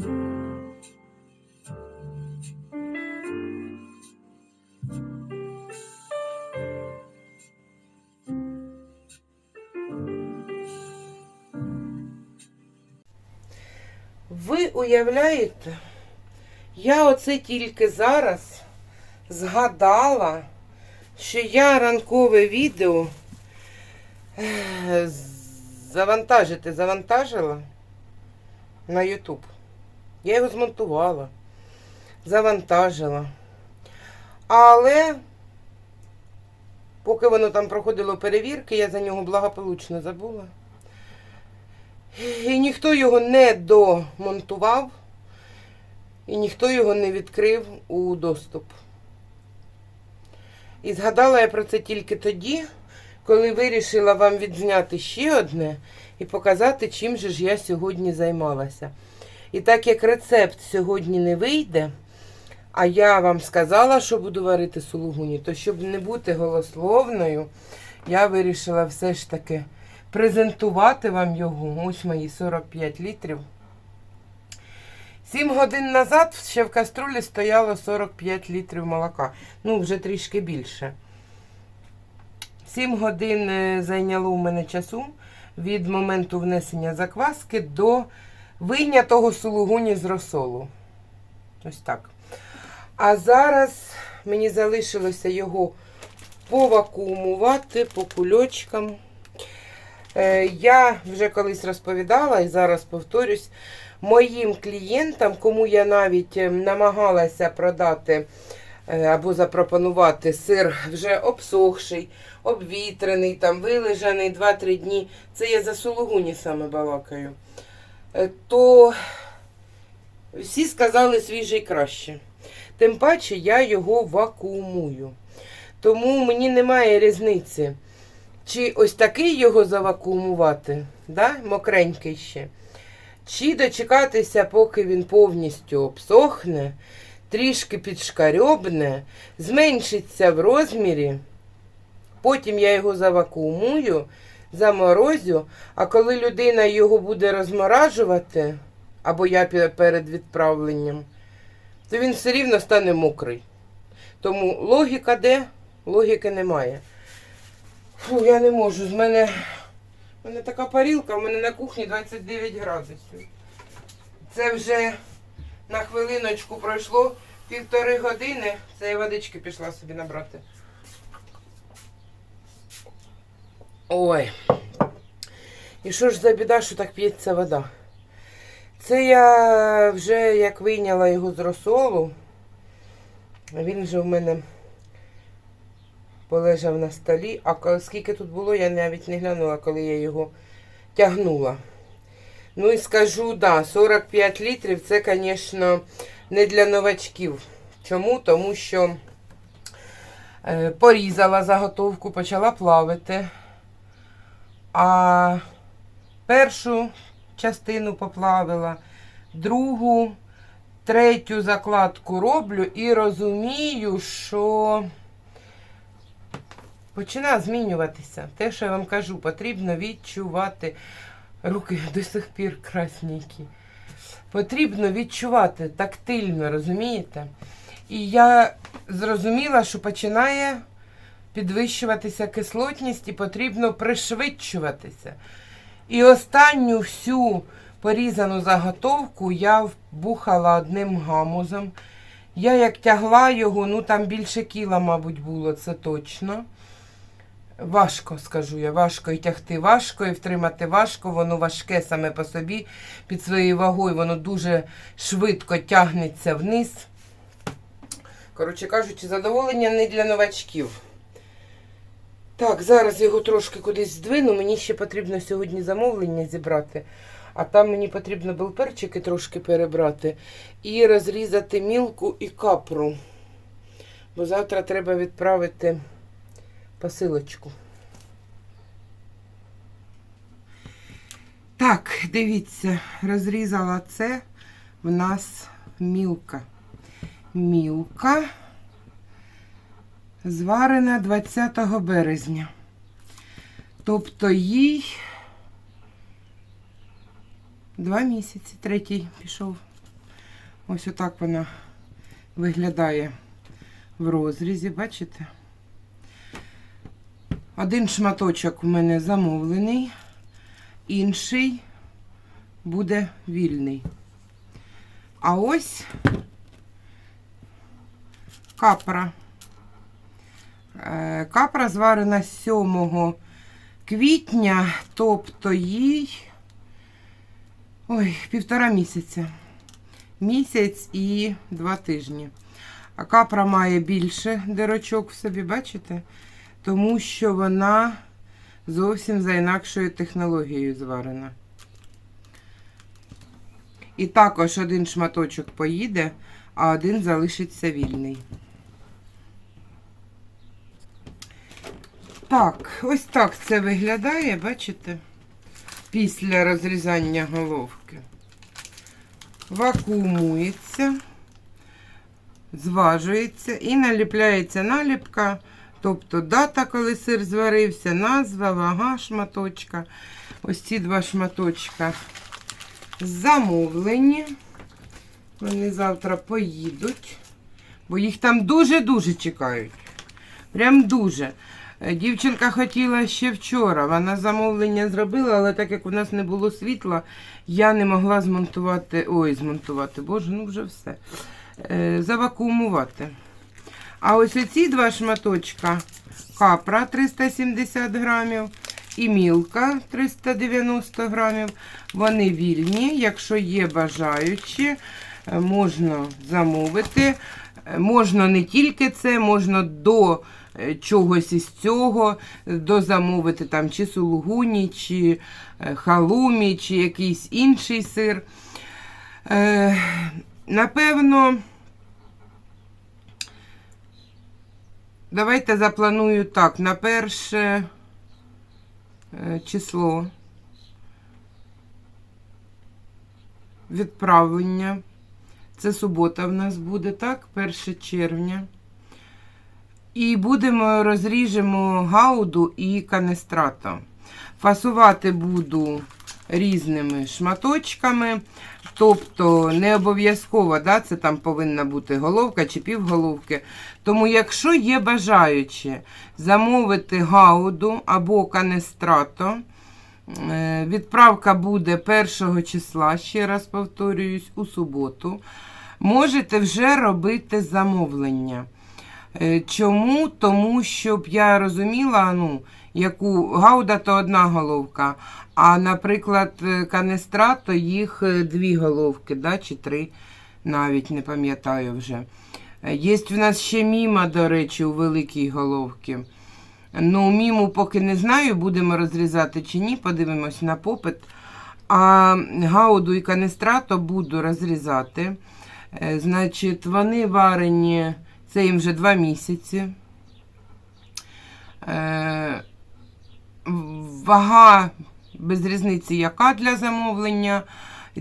Ви уявляєте, я оце тільки зараз згадала, що я ранкове відео завантажити завантажила на YouTube. Я його змонтувала, завантажила. Але поки воно там проходило перевірки, я за нього благополучно забула. І ніхто його не домонтував, і ніхто його не відкрив у доступ. І згадала я про це тільки тоді, коли вирішила вам відзняти ще одне і показати, чим же ж я сьогодні займалася. І так як рецепт сьогодні не вийде, а я вам сказала, що буду варити сулугуні, то щоб не бути голословною, я вирішила все ж таки презентувати вам його. Ось мої 45 літрів. Сім годин назад ще в каструлі стояло 45 літрів молока. Ну, вже трішки більше. Сім годин е, зайняло у мене часу від моменту внесення закваски до вийнятого сулугуні з розсолу. Ось так. А зараз мені залишилося його повакуумувати по кульочкам. Е, Я вже колись розповідала і зараз повторюсь, моїм клієнтам, кому я навіть е, намагалася продати е, або запропонувати сир вже обсохший, обвітрений, там вилежаний 2-3 дні, це я за сулугуні саме балакаю, то всі сказали свіжий краще. Тим паче я його вакуумую. Тому мені немає різниці. Чи ось такий його завакуумувати, да? мокренький ще. Чи дочекатися, поки він повністю обсохне, трішки підшкарьобне, зменшиться в розмірі. Потім я його завакуумую, заморозю, а коли людина його буде розморажувати, або я перед відправленням, то він все рівно стане мокрий. Тому логіка де? Логіки немає. Фу, я не можу. З мене, в мене така парілка, в мене на кухні 29 градусів. Це вже на хвилиночку пройшло півтори години. Це я водички пішла собі набрати. Ой. І що ж за біда, що так п'ється вода? Це я вже як вийняла його з розсолу. Він вже в мене полежав на столі. А скільки тут було, я навіть не глянула, коли я його тягнула. Ну і скажу, да, 45 літрів це, звісно, не для новачків. Чому? Тому що е, порізала заготовку, почала плавити. А першу частину поплавила, другу, третю закладку роблю і розумію, що починає змінюватися. Те, що я вам кажу, потрібно відчувати. Руки до сих пір красненькі. Потрібно відчувати тактильно, розумієте? І я зрозуміла, що починає підвищуватися кислотність і потрібно пришвидшуватися. І останню всю порізану заготовку я вбухала одним гамузом. Я як тягла його, ну там більше кіла, мабуть, було, це точно. Важко, скажу я, важко і тягти важко, і втримати важко, воно важке саме по собі, під своєю вагою, воно дуже швидко тягнеться вниз. Коротше кажучи, задоволення не для новачків. Так, зараз його трошки кудись здвину. Мені ще потрібно сьогодні замовлення зібрати. А там мені потрібно белперчики трошки перебрати і розрізати мілку і капру. Бо завтра треба відправити посилочку. Так, дивіться, розрізала це в нас мілка. Мілка зварена 20 березня. Тобто їй два місяці, третій пішов. Ось отак вона виглядає в розрізі, бачите? Один шматочок у мене замовлений, інший буде вільний. А ось капра. Е, Капра зварена 7 квітня, тобто їй ой, півтора місяця. Місяць і два тижні. А капра має більше дирочок в собі, бачите? Тому що вона зовсім за інакшою технологією зварена. І також один шматочок поїде, а один залишиться вільний. Так, ось так це виглядає, бачите? Після розрізання головки. Вакуумується, зважується і наліпляється наліпка, тобто дата, коли сир зварився, назва, вага шматочка. Ось ці два шматочка замовлені. Вони завтра поїдуть, бо їх там дуже-дуже чекають. Прям дуже. Е, Дівчинка хотіла ще вчора. Вона замовлення зробила, але так як у нас не було світла, я не могла змонтувати. Ой, змонтувати, боже, ну вже все. Е, завакуумувати. А ось оці два шматочка капра 370 грамів і мілка 390 грамів. Вони вільні. Якщо є бажаючі, е, можна замовити. Можна не тільки це, можна до чогось із цього дозамовити там чи сулугуні, чи е, халумі, чи якийсь інший сир. Е, напевно, давайте запланую так, на перше е, число відправлення. Це субота в нас буде, так? 1 червня. І будемо розріжемо гауду і канестрато. Фасувати буду різними шматочками. Тобто не обов'язково, да, це там повинна бути головка чи півголовки. Тому, якщо є бажаючі замовити гауду або канестрато, е, відправка буде 1 числа, ще раз повторююсь, у суботу. Можете вже робити замовлення. Е, Чому? Тому щоб я розуміла, ну, яку гауда то одна головка, а, наприклад, е, канестра, то їх е, дві головки, да, чи три, навіть не пам'ятаю вже. Є в нас ще міма, до речі, у великій головці. Ну, міму поки не знаю, будемо розрізати чи ні, подивимось на попит. А гауду і канестрато буду розрізати. Значить, вони варені, це їм вже два місяці. Е, Вага без різниці, яка для замовлення.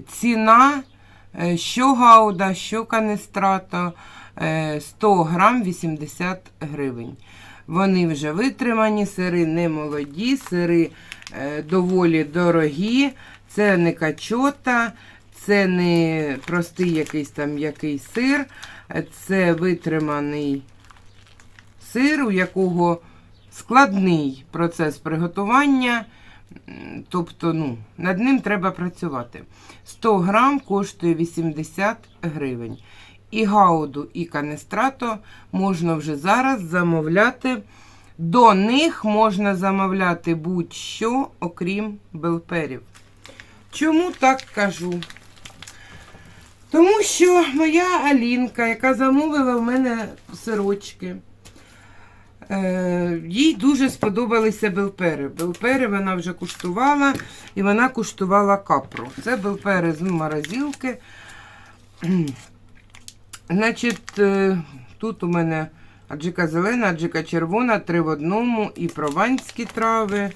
Ціна, е, що гауда, що канестрато, е, 100 грам 80 гривень. Вони вже витримані, сири не молоді, сири е, доволі дорогі. Це не качота, це не простий якийсь там який сир, це витриманий сир, у якого складний процес приготування. Тобто, ну, над ним треба працювати. 100 грам коштує 80 гривень. І гауду, і канестрато можна вже зараз замовляти. До них можна замовляти будь-що, окрім белперів. Чому так кажу? Тому що моя Алінка, яка замовила в мене сирочки, е, їй дуже сподобалися белпери. Белпери вона вже куштувала, і вона куштувала капру. Це белпери з морозилки. Значить, е, тут у мене аджика зелена, аджика червона, три в одному і прованські трави.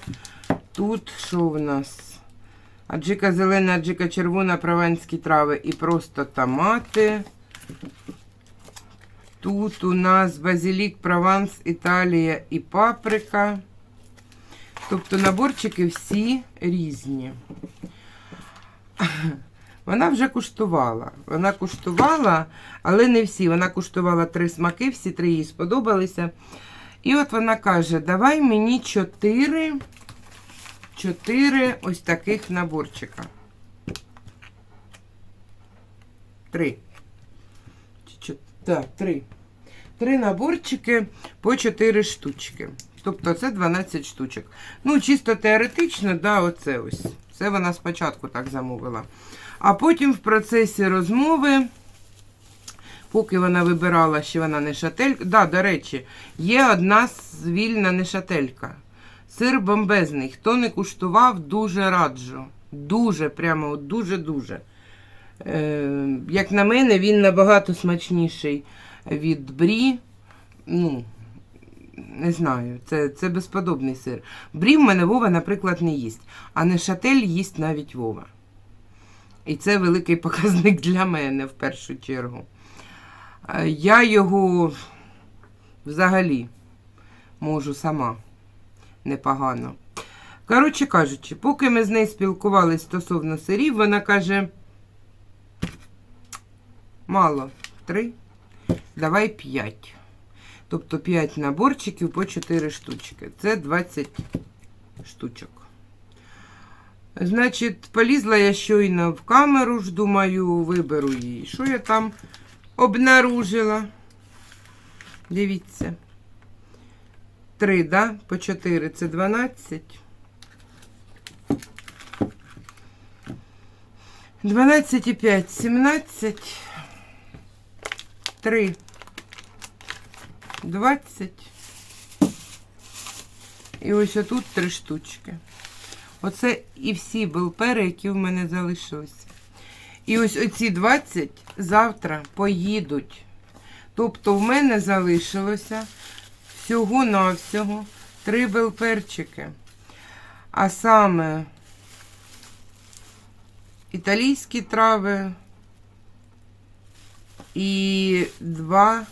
Тут що в нас? Аджика зелена, аджика червона, прованські трави і просто томати. Тут у нас базилік, прованс, Італія і паприка. Тобто наборчики всі різні. Вона вже куштувала. Вона куштувала, але не всі. Вона куштувала три смаки, всі три їй сподобалися. І от вона каже: давай мені чотири, чотири ось таких наборчика. Три. Так, три. Три наборчики по 4 штучки. Тобто це 12 штучок. Ну, чисто теоретично, да, оце ось. Це вона спочатку так замовила. А потім в процесі розмови, поки вона вибирала, що вона не шателька. Да, до речі, є одна з- вільна нешателька. Сир бомбезний. Хто не куштував, дуже раджу. Дуже, прямо дуже-дуже. Е, як на мене, він набагато смачніший від брі. Ну, не знаю, це, це безподобний сир. Брі в мене Вова, наприклад, не їсть, а не шатель їсть навіть Вова. І це великий показник для мене в першу чергу. Е, Я його взагалі можу сама непогано. Коротше кажучи, поки ми з нею спілкувалися стосовно сирів, вона каже: мало, три, давай п'ять. Тобто 5 наборчиків по 4 штучки. Це 20 штучок. Значить, полізла я щойно в камеру, ж думаю, виберу її. Що я там обнаружила? Дивіться. 3, да? По 4 це 12. 12 і 5 17. 3 20. І ось отут три штучки. Оце і всі белпери, які в мене залишилися. І ось оці 20 завтра поїдуть. Тобто в мене залишилося всього-навсього три белперчики. А саме італійські трави і два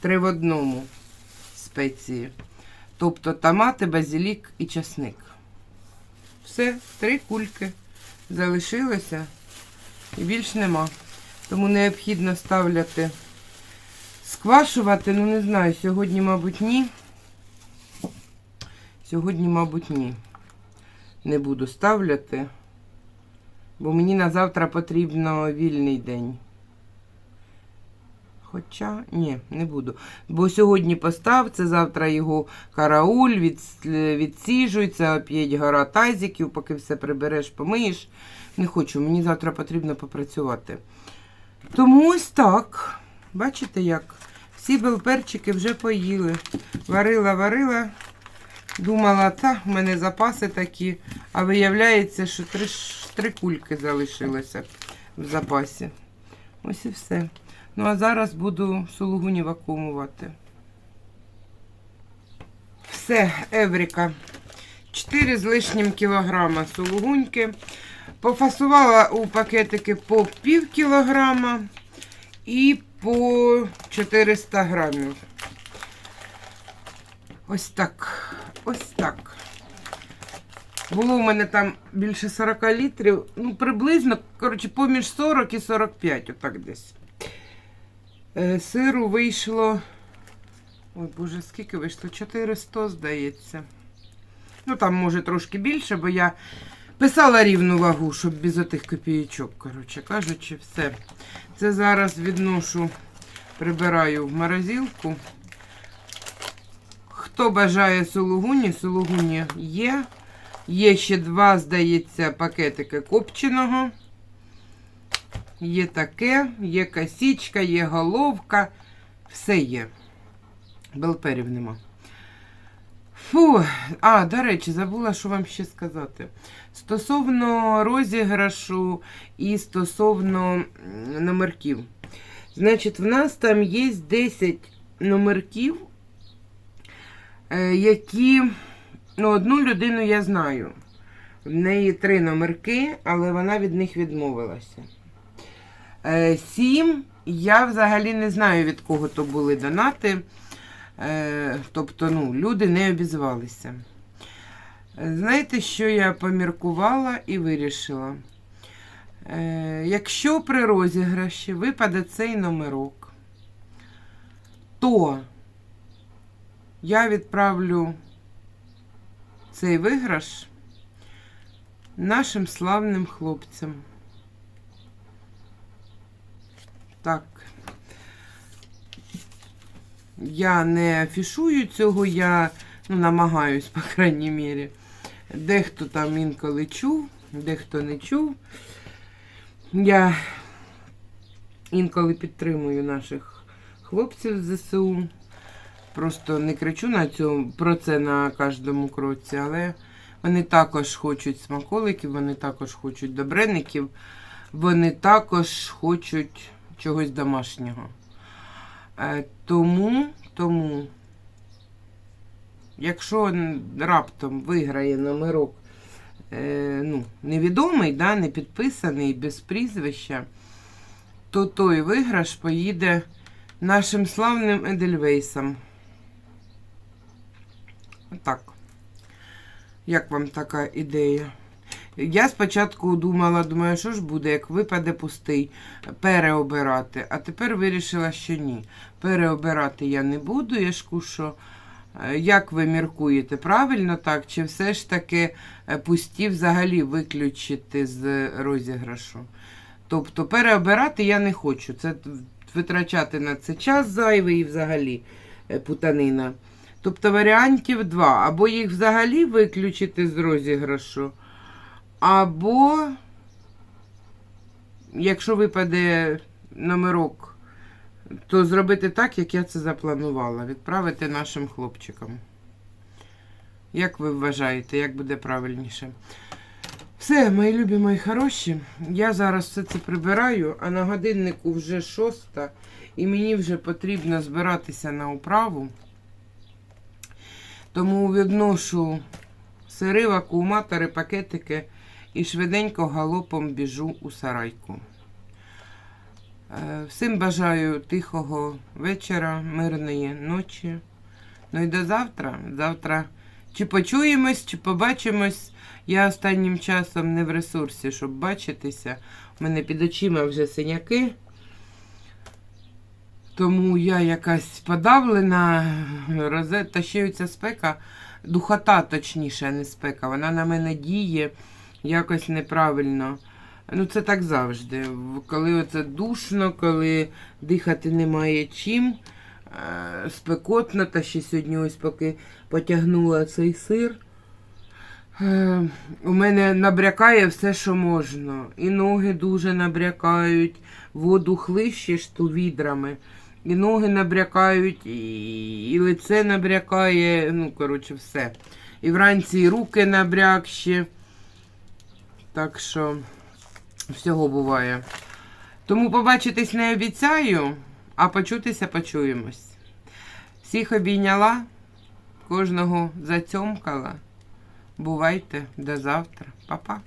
три в одному спеції. Тобто томати, базилік і часник. Все, три кульки залишилося і більш нема. Тому необхідно ставляти, сквашувати, ну не знаю, сьогодні, мабуть, ні. Сьогодні, мабуть, ні. Не буду ставляти, бо мені на завтра потрібно вільний день. Хоча ні, не буду. Бо сьогодні постав, це завтра його карауль, від, відсіжується, оп'ять гора тазиків, поки все прибереш, помиєш. Не хочу, мені завтра потрібно попрацювати. Тому ось так. Бачите як? Всі белперчики вже поїли. Варила, варила. Думала, та, в мене запаси такі. А виявляється, що три три кульки залишилося в запасі. Ось і все. Ну, а зараз буду сулугуні вакуумувати. Все, Евріка. 4 з лишнім кілограма сулугуньки. Пофасувала у пакетики по пів кілограма і по 400 грамів. Ось так. Ось так. Було у мене там більше 40 літрів. Ну, приблизно, коротше, поміж 40 і 45, отак десь. Е, Сиру вийшло. Ой, боже, скільки вийшло? 400, здається. Ну, там, може, трошки більше, бо я писала рівну вагу, щоб без отих копійочок, коротше кажучи, все. Це зараз відношу, прибираю в морозилку. Хто бажає сулугуні, сулугуні є. Є ще два, здається, пакетики копченого. Є таке, є косічка, є головка. Все є. Белперів нема. Фу, а, до речі, забула, що вам ще сказати. Стосовно розіграшу і стосовно номерків. Значить, в нас там є 10 номерків, е, які. Ну, одну людину я знаю. В неї три номерки, але вона від них відмовилася. Е, Сім. Я взагалі не знаю, від кого то були донати. Е, Тобто, ну, люди не обізвалися. Знаєте, що я поміркувала і вирішила? Е, якщо при розіграші випаде цей номерок, то я відправлю цей виграш нашим славним хлопцям. Так. Я не афішую цього, я ну, намагаюсь, по крайній мірі. Дехто там інколи чув, дехто не чув. Я інколи підтримую наших хлопців з ЗСУ. Просто не кричу на цьому, про це на кожному кроці, але вони також хочуть смаколиків, вони також хочуть добреників, вони також хочуть чогось домашнього. Тому, тому, якщо раптом виграє номерок е, ну, невідомий, да, не підписаний, без прізвища, то той виграш поїде нашим славним Едельвейсам. Отак. Як вам така ідея? Я спочатку думала, думаю, що ж буде, як випаде пустий, переобирати. А тепер вирішила, що ні. Переобирати я не буду. Я ж кушу. Е, Як ви міркуєте, правильно так? Чи все ж таки е, пусті взагалі виключити з розіграшу? Тобто переобирати я не хочу. Це витрачати на це час зайвий і взагалі е, путанина. Тобто варіантів два. Або їх взагалі виключити з розіграшу, або, якщо випаде номерок, то зробити так, як я це запланувала. Відправити нашим хлопчикам. Як ви вважаєте, як буде правильніше? Все, мої любі, мої хороші. Я зараз все це прибираю, а на годиннику вже шоста, і мені вже потрібно збиратися на управу. Тому відношу сири, вакууматори, пакетики і швиденько галопом біжу у сарайку. Е, Всім бажаю тихого вечора, мирної ночі. Ну і до завтра. Завтра чи почуємось, чи побачимось. Я останнім часом не в ресурсі, щоб бачитися. У мене під очима вже синяки. Тому я якась подавлена, розе... та ще спека, духота, точніше, не спека. Вона на мене діє якось неправильно. Ну, це так завжди. Коли оце душно, коли дихати немає чим, е, спекотно, та ще сьогодні ось поки потягнула цей сир. Е, У мене набрякає все, що можна. І ноги дуже набрякають, воду хлищеш ту відрами. І ноги набрякають, і, і лице набрякає, ну, коротше, все. І вранці і руки набрякші. Так що всього буває. Тому побачитись не обіцяю, а почутися почуємось. Всіх обійняла, кожного зацьомкала. Бувайте до завтра. Па-па.